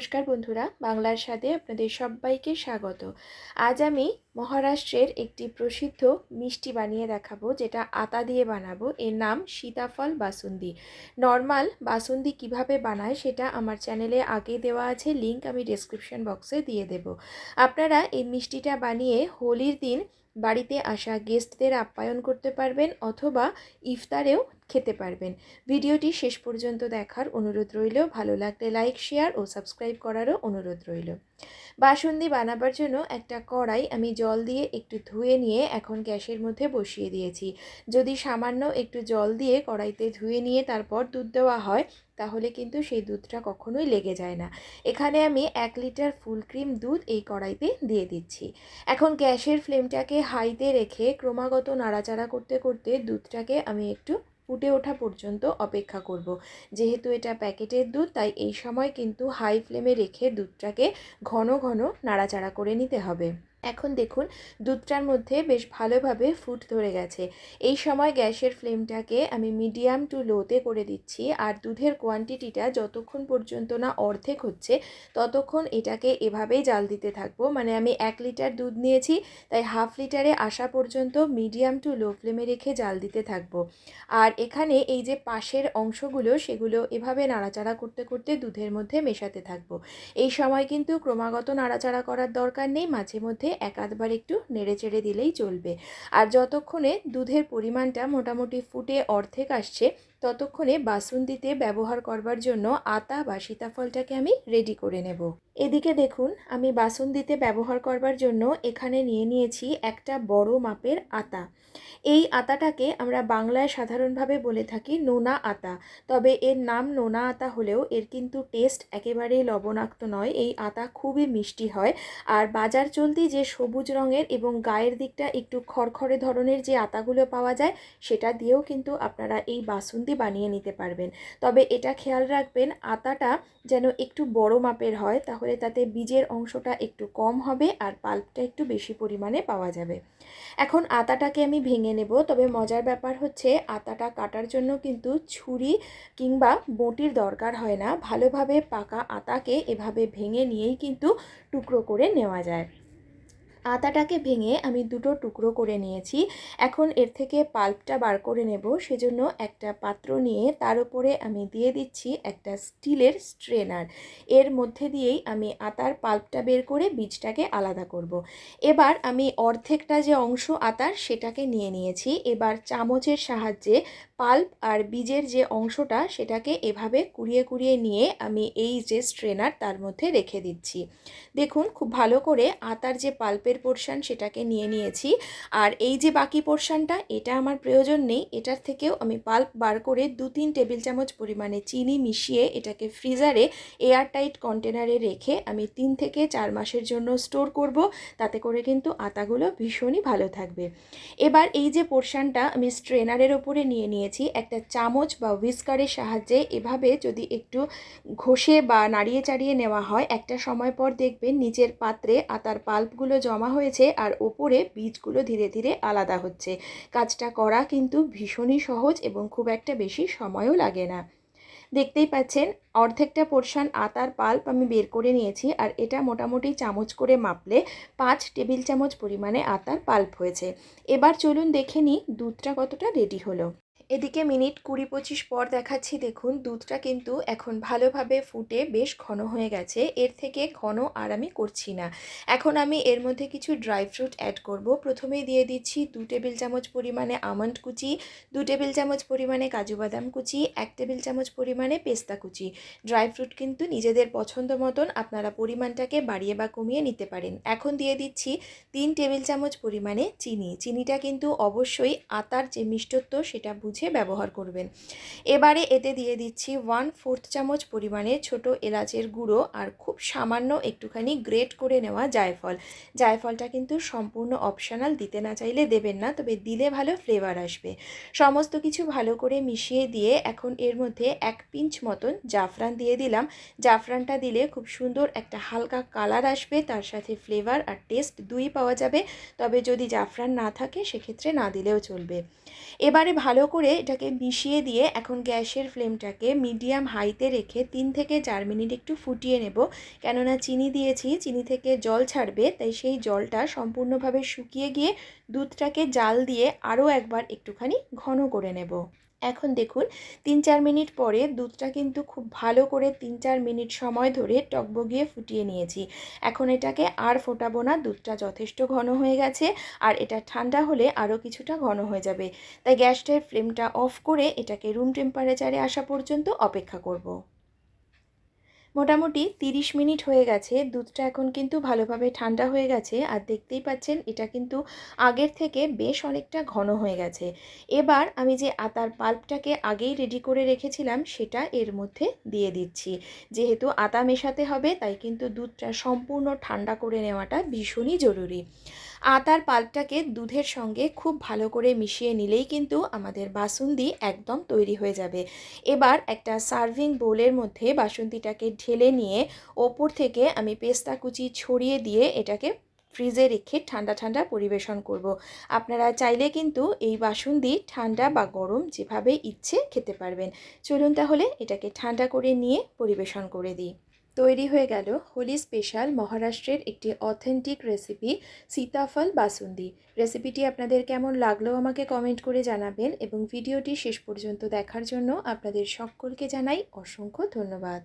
নমস্কার বন্ধুরা, বাংলার স্বাদে আপনাদের সবাইকে স্বাগত। আজ আমি মহারাষ্ট্রের একটি প্রসিদ্ধ মিষ্টি বানিয়ে দেখাবো, যেটা আতা দিয়ে বানাবো। এর নাম সীতাফল বাসুন্দি। নর্মাল বাসুন্দি কীভাবে বানায় সেটা আমার চ্যানেলে আগে দেওয়া আছে, লিংক আমি ডেসক্রিপশন বক্সে দিয়ে দেব। আপনারা এই মিষ্টিটা বানিয়ে হোলির দিন বাড়িতে আসা গেস্টদের আপ্যায়ন করতে পারবেন, অথবা ইফতারেও খেতে পারবেন। ভিডিওটি শেষ পর্যন্ত দেখার অনুরোধ রইল। ভালো লাগলে লাইক, শেয়ার ও সাবস্ক্রাইব করারও অনুরোধ রইল। বাসন্তী বানাবার জন্য একটা কড়াই আমি জল দিয়ে একটু ধুয়ে নিয়ে এখন গ্যাসের মধ্যে বসিয়ে দিয়েছি। যদি সামান্য একটু জল দিয়ে কড়াইতে ধুয়ে নিয়ে তারপর দুধ দেওয়া হয়, তাহলে কিন্তু সেই দুধটা কখনোই লেগে যায় না। এখানে আমি এক লিটার ফুল ক্রিম দুধ এই কড়াইতে দিয়ে দিচ্ছি। এখন গ্যাসের ফ্লেমটাকে হাইতে রেখে ক্রমাগত নাড়াচাড়া করতে করতে দুধটাকে আমি একটু ফুটে ওঠা পর্যন্ত অপেক্ষা করব। যেহেতু এটা প্যাকেটের দুধ, তাই এই সময় কিন্তু হাই ফ্লেমে রেখে দুধটাকে ঘন ঘন নাড়াচাড়া করে নিতে হবে এখন দেখুন, দুধটার মধ্যে বেশ ভালোভাবে ফুট ধরে গেছে। এই সময় গ্যাসের ফ্লেমটাকে আমি মিডিয়াম টু লোতে করে দিচ্ছি আর দুধের কোয়ান্টিটিটা যতক্ষণ পর্যন্ত না অর্ধেক হচ্ছে, ততক্ষণ এটাকে এভাবেই জাল দিতে থাকব। মানে আমি এক লিটার দুধ নিয়েছি, তাই হাফ লিটারে আসা পর্যন্ত মিডিয়াম টু লো ফ্লেমে রেখে জাল দিতে থাকব। আর এখানে এই যে পাশের অংশগুলো, সেগুলো এভাবে নাড়াচাড়া করতে করতে দুধের মধ্যে মেশাতে থাকব। এই সময় কিন্তু ক্রমাগত নাড়াচাড়া করার দরকার নেই, মাঝে মধ্যে এক আধবার একটু নেড়ে চেড়ে দিলেই চলবে। আর যতক্ষণে দুধের পরিমাণটা মোটামুটি ফুটে অর্ধেক আসছে, ততক্ষণে বাসুন্দিতে ব্যবহার করবার জন্য আতা বা সীতাফলটাকে আমি রেডি করে নেব। এদিকে দেখুন, আমি বাসুন্দিতে ব্যবহার করবার জন্য এখানে নিয়ে নিয়েছি একটা বড় মাপের আতা। এই আতাটাকে আমরা বাংলায় সাধারণভাবে বলে থাকি নোনা আতা। তবে এর নাম নোনা আতা হলেও এর কিন্তু টেস্ট একেবারেই লবণাক্ত নয়। এই আতা খুবই মিষ্টি হয়। আর বাজার চলতি যে সবুজ রঙের এবং গায়ের দিকটা একটু খড়খড়ে ধরনের যে আতাগুলো পাওয়া যায়, সেটা দিয়েও কিন্তু আপনারা এই বাসুন্দি বানিয়ে নিতে পারবেন। তবে এটা খেয়াল রাখবেন, আতাটা যেন একটু বড় মাপের হয়, তাহলে তাতে বীজের অংশটা একটু কম হবে আর পাল্পটা একটু বেশি পরিমাণে পাওয়া যাবে। এখন আতাটাকে আমি ভেঙে নেব, তবে মজার ব্যাপার হচ্ছে আতাটা কাটার জন্য কিন্তু ছুরি কিংবা বটির দরকার হয় না। ভালোভাবে পাকা আতাকে এভাবে ভেঙে নিয়েই কিন্তু টুকরো করে নেওয়া যায়। আতাটাকে ভেঙে আমি দুটো টুকরো করে নিয়েছি। এখন এর থেকে পাল্পটা বার করে নেব। সেজন্য একটা পাত্র নিয়ে তার উপরে আমি দিয়ে দিচ্ছি একটা স্টিলের স্ট্রেনার। এর মধ্যে দিয়েই আমি আতার পাল্পটা বের করে বীজটাকে আলাদা করব। এবার আমি অর্ধেকটা যে অংশ আতার সেটাকে নিয়ে নিয়েছি। এবার চামচের সাহায্যে পাল্প আর বীজের যে অংশটা সেটাকে এভাবে কুড়িয়ে কুড়িয়ে নিয়ে আমি এই যে স্ট্রেনার তার মধ্যে রেখে দিচ্ছি। দেখুন, খুব ভালো করে আতার যে পাল্পের পোর্শান সেটাকে নিয়ে নিয়েছি। আর এই যে বাকি পোর্শানটা এটা আমার প্রয়োজন নেই। এটার থেকেও আমি পাল্প বার করে দু তিন টেবিল চামচ পরিমাণে চিনি মিশিয়ে এটাকে ফ্রিজারে এয়ারটাইট কন্টেনারে রেখে আমি তিন থেকে চার মাসের জন্য স্টোর করব। তাতে করে কিন্তু আতাগুলো ভীষণই ভালো থাকবে। এবার এই যে পোর্শানটা আমি স্ট্রেনারের ওপরে নিয়ে নিয়েছি। একটা চামচ বা হুইস্কারের সাহায্যে এভাবে যদি একটু ঘষে বা নাড়িয়ে চাড়িয়ে নেওয়া হয়, একটা সময় পর দেখবেন নিচের পাত্রে আতার পাল্পগুলো জমা হয়েছে আর ওপরে বীজগুলো ধীরে ধীরে আলাদা হচ্ছে। কাজটা করা কিন্তু ভীষণই সহজ এবং খুব একটা বেশি সময়ও লাগে না। দেখতেই পাচ্ছেন, অর্ধেকটা পোর্শান আতার পাল্প আমি বের করে নিয়েছি আর এটা মোটামুটি চামচ করে মাপলে পাঁচ টেবিল চামচ পরিমাণে আতার পাল্প হয়েছে। এবার চলুন দেখে নিই দুধটা কতটা রেডি হলো। এদিকে মিনিট কুড়ি পঁচিশ পর দেখাচ্ছি, দেখুন, দুধটা কিন্তু এখন ভালোভাবে ফুটে বেশ ঘন হয়ে গেছে। এর থেকে ঘন আর আমি করছি না। এখন আমি এর মধ্যে কিছু ড্রাই ফ্রুট অ্যাড করব। প্রথমেই দিয়ে দিচ্ছি দু টেবিল চামচ পরিমাণে আমন্ড কুচি, দু টেবিল চামচ পরিমাণে কাজু বাদাম কুচি, এক টেবিল চামচ পরিমাণে পেস্তা কুচি। ড্রাই ফ্রুট কিন্তু নিজেদের পছন্দ মতন আপনারা পরিমাণটাকে বাড়িয়ে বা কমিয়ে নিতে পারেন। এখন দিয়ে দিচ্ছি তিন টেবিল চামচ পরিমাণে চিনি। চিনিটা কিন্তু অবশ্যই আতার যে মিষ্টত্ব সেটা বুঝে বুঝে ব্যবহার করবেন। এবারে এতে দিয়ে দিচ্ছি ওয়ান ফোর্থ চামচ পরিমাণে ছোট এলাচের গুঁড়ো আর খুব সামান্য একটুখানি গ্রেট করে নেওয়া জায়ফল। জায়ফলটা কিন্তু সম্পূর্ণ অপশানাল দিতে না চাইলে দেবেন না, তবে দিলে ভালো ফ্লেভার আসবে। সমস্ত কিছু ভালো করে মিশিয়ে দিয়ে এখন এর মধ্যে এক পিঞ্চ মতন জাফরান দিয়ে দিলাম। জাফরানটা দিলে খুব সুন্দর একটা হালকা কালার আসবে, তার সাথে ফ্লেভার আর টেস্ট দুই পাওয়া যাবে। তবে যদি জাফরান না থাকে, সেক্ষেত্রে না দিলেও চলবে। এবারে ভালো করে করে এটাকে মিশিয়ে দিয়ে এখন গ্যাসের ফ্লেমটাকে মিডিয়াম হাইতে রেখে তিন থেকে চার মিনিট একটু ফুটিয়ে নেব। কেননা চিনি দিয়েছি, চিনি থেকে জল ছাড়বে, তাই সেই জলটা সম্পূর্ণভাবে শুকিয়ে গিয়ে দুধটাকে জাল দিয়ে আরও একবার একটুখানি ঘন করে নেব। এখন দেখুন তিন চার মিনিট পরে দুধটা কিন্তু খুব ভালো করে তিন চার মিনিট সময় ধরে টকবগিয়ে ফুটিয়ে নিয়েছি এখন এটাকে আর ফোটাবো না, দুধটা যথেষ্ট ঘন হয়ে গেছে আর এটা ঠান্ডা হলে আরও কিছুটা ঘন হয়ে যাবে তাই গ্যাসটার ফ্লেমটা অফ করে এটাকে রুম টেম্পারেচারে আসা পর্যন্ত অপেক্ষা করব। মোটামুটি তিরিশ মিনিট হয়ে গেছে। দুধটা এখন কিন্তু ভালোভাবে ঠান্ডা হয়ে গেছে আর দেখতেই পাচ্ছেন এটা কিন্তু আগের থেকে বেশ অনেকটা ঘন হয়ে গেছে। এবার আমি যে আতার পাল্পটাকে আগেই রেডি করে রেখেছিলাম সেটা এর মধ্যে দিয়ে দিচ্ছি। যেহেতু আতা মেশাতে হবে তাই কিন্তু দুধটা সম্পূর্ণ ঠান্ডা করে নেওয়াটা ভীষণই জরুরি। আতার পাল্পটাকে দুধের সঙ্গে খুব ভালো করে মিশিয়ে নিলেই কিন্তু আমাদের বাসুন্দি একদম তৈরি হয়ে যাবে। এবার একটা সার্ভিং বোলের মধ্যে বাসন্তিটাকে ঢেলে নিয়ে ওপর থেকে আমি পেস্তা কুচি ছড়িয়ে দিয়ে এটাকে ফ্রিজে রেখে ঠান্ডা ঠান্ডা পরিবেশন করব। আপনারা চাইলে কিন্তু এই বাসন্দি ঠান্ডা বা গরম যেভাবে ইচ্ছে খেতে পারবেন। চলুন তাহলে এটাকে ঠান্ডা করে নিয়ে পরিবেশন করে দিই। তৈরি হয়ে গেল হোলি স্পেশাল মহারাষ্ট্রের একটি অথেন্টিক রেসিপি, সীতাফল বাসুন্দি। রেসিপিটি আপনাদের কেমন লাগল আমাকে কমেন্ট করে জানাবেন এবং ভিডিওটি শেষ পর্যন্ত দেখার জন্য আপনাদের সকলকে জানাই অসংখ্য ধন্যবাদ।